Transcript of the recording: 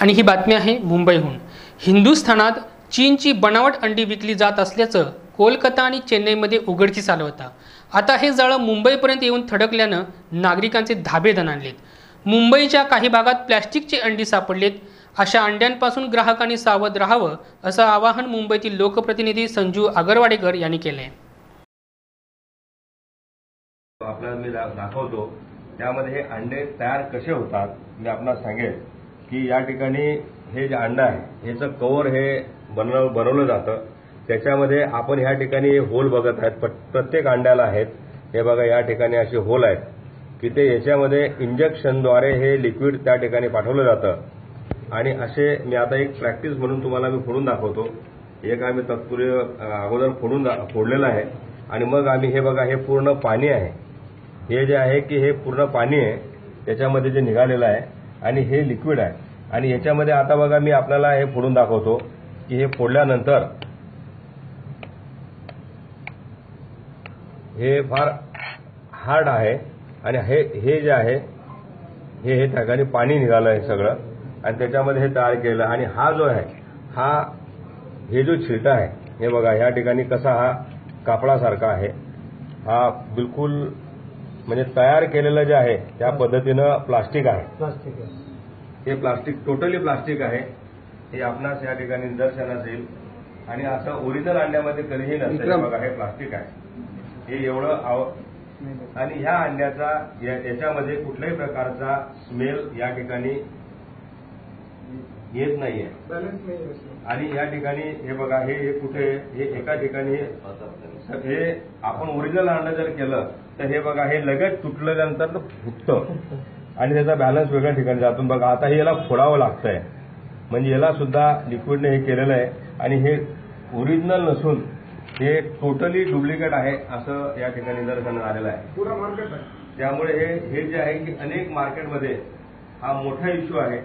आणि ही बातमी आहे मुंबईहून. हिंदुस्थानात चीनची बनावट अंडी विकली जात असल्याचं कोलकाता आणि चेन्नईमध्ये उघडकीस आलं होतं. आता हे जाळं मुंबईपर्यंत येऊन थडकल्यानं नागरिकांचे धाबे दणाणलेत मुंबईच्या काही भागात प्लॅस्टिकची अंडी सापडलेत. अशा अंड्यांपासून ग्राहकांनी सावध राहावं असं आवाहन मुंबईतील लोकप्रतिनिधी संजू आगरवाडेकर यांनी केलं आहे आपल्याला मी दाखवतो. त्यामध्ये हे अंडे तयार कसे होतात मी आपल्याला सांगेल की या ठिकाणी हे जे अंड आहे ह्याचं कवर हे बनव बनवलं जातं. त्याच्यामध्ये आपण ह्या ठिकाणी हे होल बघत आहेत. प- प्रत्येक अंड्याला आहेत. हे बघा या ठिकाणी असे होल आहेत. की ते याच्यामध्ये इंजेक्शनद्वारे हे लिक्विड त्या ठिकाणी पाठवलं जातं. आणि असे मी आता एक प्रॅक्टिस म्हणून तुम्हाला मी फोडून दाखवतो. एक आम्ही तत्पूर्वी अगोदर फोडून दा- फोडलेलं आहे. आणि मग आम्ही हे बघा हे पूर्ण पाणी आहे. हे जे आहे की हे पूर्ण पाणी आहे त्याच्यामध्ये जे निघालेलं आहे आणि हे लिक्विड आहे. आणि याच्यामध्ये आता बघा मी आपल्याला हे फोडून दाखवतो की हे फोडल्यानंतर हे फार हार्ड आहे. आणि हे हे जे आहे हे हे त्या ठिकाणी पाणी निघालं हे सगळं. आणि त्याच्यामध्ये हे तयार केलं. आणि हा जो आहे हा हे जो छिलटा आहे हे बघा ह्या ठिकाणी कसा हा कापडासारखा आहे. हा बिलकुल म्हणजे तयार केलेलं जे आहे त्या पद्धतीनं प्लास्टिक आहे. प्लास्टिक हे प्लास्टिक टोटली प्लास्टिक आहे. हे आपणास या ठिकाणी निदर्शनास येईल आणि असं ओरिजिनल अंड्यामध्ये कधीही नसतं हे विक्रम. बघा हे प्लास्टिक आहे. हे एवढं आव आणि ह्या अंड्याचा या- याच्यामध्ये कुठल्याही प्रकारचा स्मेल या ठिकाणी येत नाहीये. आणि या ठिकाणी हे बघा हे हे कुठे हे एका ठिकाणी हे आपण ओरिजिनल अंड जर केलं तर हे बघा हे लगेच तुटल्यानंतर फुटतं. आणि त्याचा बॅलन्स वेगळ्या ठिकाणी जातो. बघा आता हे याला फोडावं लागतंय. म्हणजे याला सुद्धा लिक्विडने हे केलेलं आहे. आणि हे ओरिजिनल नसून हे टोटली डुप्लिकेट आहे असं या ठिकाणी निदर्शनास आलेलं आहे. पुरा मार्केट आहे. त्यामुळे हे हे जे आहे की अनेक मार्केटमध्ये हा मोठा इश्यू आहे.